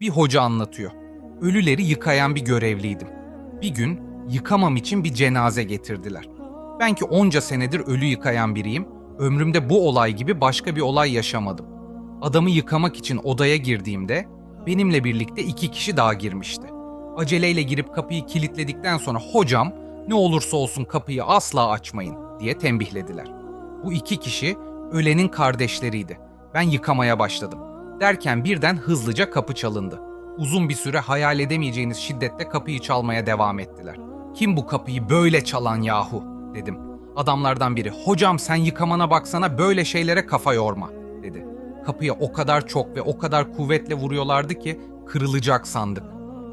Bir hoca anlatıyor. Ölüleri yıkayan bir görevliydim. Bir gün yıkamam için bir cenaze getirdiler. Ben ki onca senedir ölü yıkayan biriyim. Ömrümde bu olay gibi başka bir olay yaşamadım. Adamı yıkamak için odaya girdiğimde benimle birlikte iki kişi daha girmişti. Aceleyle girip kapıyı kilitledikten sonra hocam ne olursa olsun kapıyı asla açmayın diye tembihlediler. Bu iki kişi ölenin kardeşleriydi. Ben yıkamaya başladım. Derken birden hızlıca kapı çalındı. Uzun bir süre hayal edemeyeceğiniz şiddette kapıyı çalmaya devam ettiler. Kim bu kapıyı böyle çalan yahu dedim. Adamlardan biri hocam sen yıkamana baksana böyle şeylere kafa yorma dedi. Kapıya o kadar çok ve o kadar kuvvetle vuruyorlardı ki kırılacak sandık.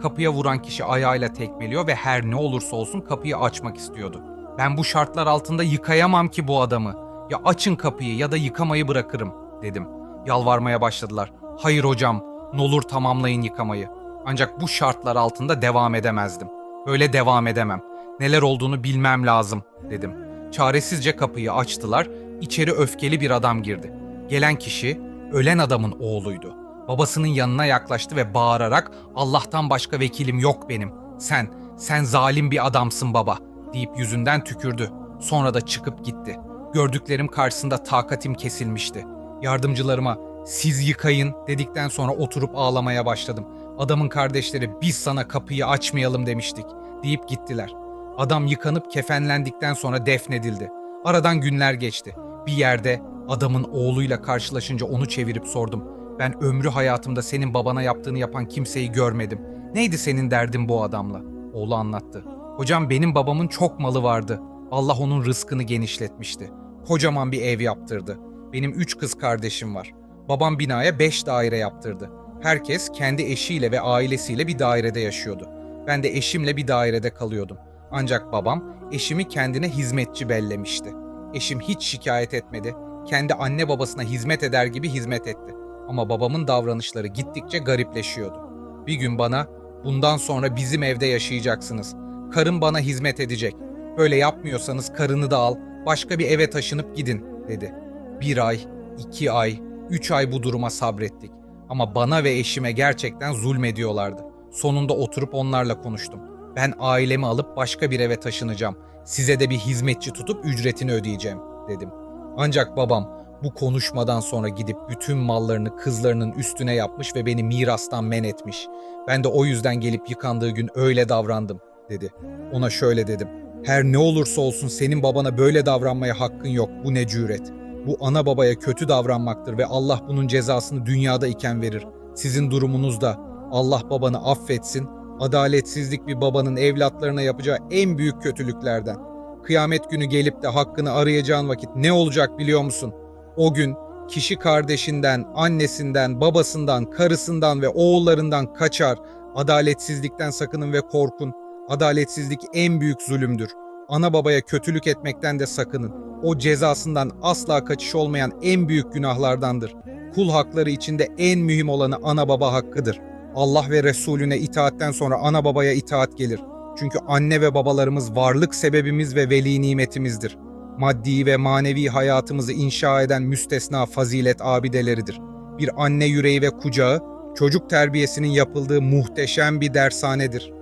Kapıya vuran kişi ayağıyla tekmeliyor ve her ne olursa olsun kapıyı açmak istiyordu. Ben bu şartlar altında yıkayamam ki bu adamı. Ya açın kapıyı ya da yıkamayı bırakırım dedim. Yalvarmaya başladılar. Hayır hocam, nolur tamamlayın yıkamayı. Ancak bu şartlar altında devam edemezdim. Böyle devam edemem. Neler olduğunu bilmem lazım dedim. Çaresizce kapıyı açtılar. İçeri öfkeli bir adam girdi. Gelen kişi ölen adamın oğluydu. Babasının yanına yaklaştı ve bağırarak Allah'tan başka vekilim yok benim. Sen, sen zalim bir adamsın baba deyip yüzünden tükürdü. Sonra da çıkıp gitti. Gördüklerim karşısında takatim kesilmişti. Yardımcılarıma siz yıkayın dedikten sonra oturup ağlamaya başladım. Adamın kardeşleri biz sana kapıyı açmayalım demiştik deyip gittiler. Adam yıkanıp kefenlendikten sonra defnedildi. Aradan günler geçti. Bir yerde adamın oğluyla karşılaşınca onu çevirip sordum. Ben ömrü hayatımda senin babana yaptığını yapan kimseyi görmedim. Neydi senin derdin bu adamla? Oğlu anlattı. Hocam benim babamın çok malı vardı. Allah onun rızkını genişletmişti. Kocaman bir ev yaptırdı. Benim üç kız kardeşim var. Babam binaya beş daire yaptırdı. Herkes kendi eşiyle ve ailesiyle bir dairede yaşıyordu. Ben de eşimle bir dairede kalıyordum. Ancak babam eşimi kendine hizmetçi bellemişti. Eşim hiç şikayet etmedi. Kendi anne babasına hizmet eder gibi hizmet etti. Ama babamın davranışları gittikçe garipleşiyordu. Bir gün bana bundan sonra bizim evde yaşayacaksınız. Karım bana hizmet edecek. Böyle yapmıyorsanız karını da al, başka bir eve taşınıp gidin dedi. Bir ay, iki ay, üç ay bu duruma sabrettik. Ama bana ve eşime gerçekten zulmediyorlardı. Sonunda oturup onlarla konuştum. Ben ailemi alıp başka bir eve taşınacağım. Size de bir hizmetçi tutup ücretini ödeyeceğim dedim. Ancak babam bu konuşmadan sonra gidip bütün mallarını kızlarının üstüne yapmış ve beni mirastan men etmiş. Ben de o yüzden gelip yıkandığı gün öyle davrandım dedi. Ona şöyle dedim. Her ne olursa olsun senin babana böyle davranmaya hakkın yok. Bu ne cüret. Bu ana babaya kötü davranmaktır ve Allah bunun cezasını dünyada iken verir. Sizin durumunuzda Allah babanı affetsin. Adaletsizlik bir babanın evlatlarına yapacağı en büyük kötülüklerden. Kıyamet günü gelip de hakkını arayacağın vakit ne olacak biliyor musun? O gün kişi kardeşinden, annesinden, babasından, karısından ve oğullarından kaçar. Adaletsizlikten sakının ve korkun. Adaletsizlik en büyük zulümdür. Ana babaya kötülük etmekten de sakının. O cezasından asla kaçış olmayan en büyük günahlardandır. Kul hakları içinde en mühim olanı ana baba hakkıdır. Allah ve Resulüne itaatten sonra ana babaya itaat gelir. Çünkü anne ve babalarımız varlık sebebimiz ve veli nimetimizdir. Maddi ve manevi hayatımızı inşa eden müstesna fazilet abideleridir. Bir anne yüreği ve kucağı, çocuk terbiyesinin yapıldığı muhteşem bir dershanedir.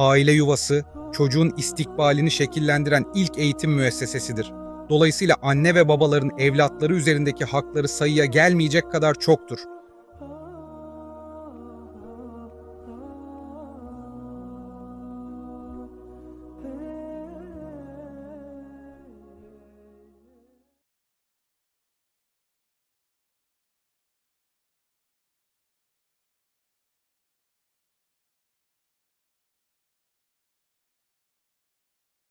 Aile yuvası, çocuğun istikbalini şekillendiren ilk eğitim müessesesidir. Dolayısıyla anne ve babaların evlatları üzerindeki hakları sayıya gelmeyecek kadar çoktur.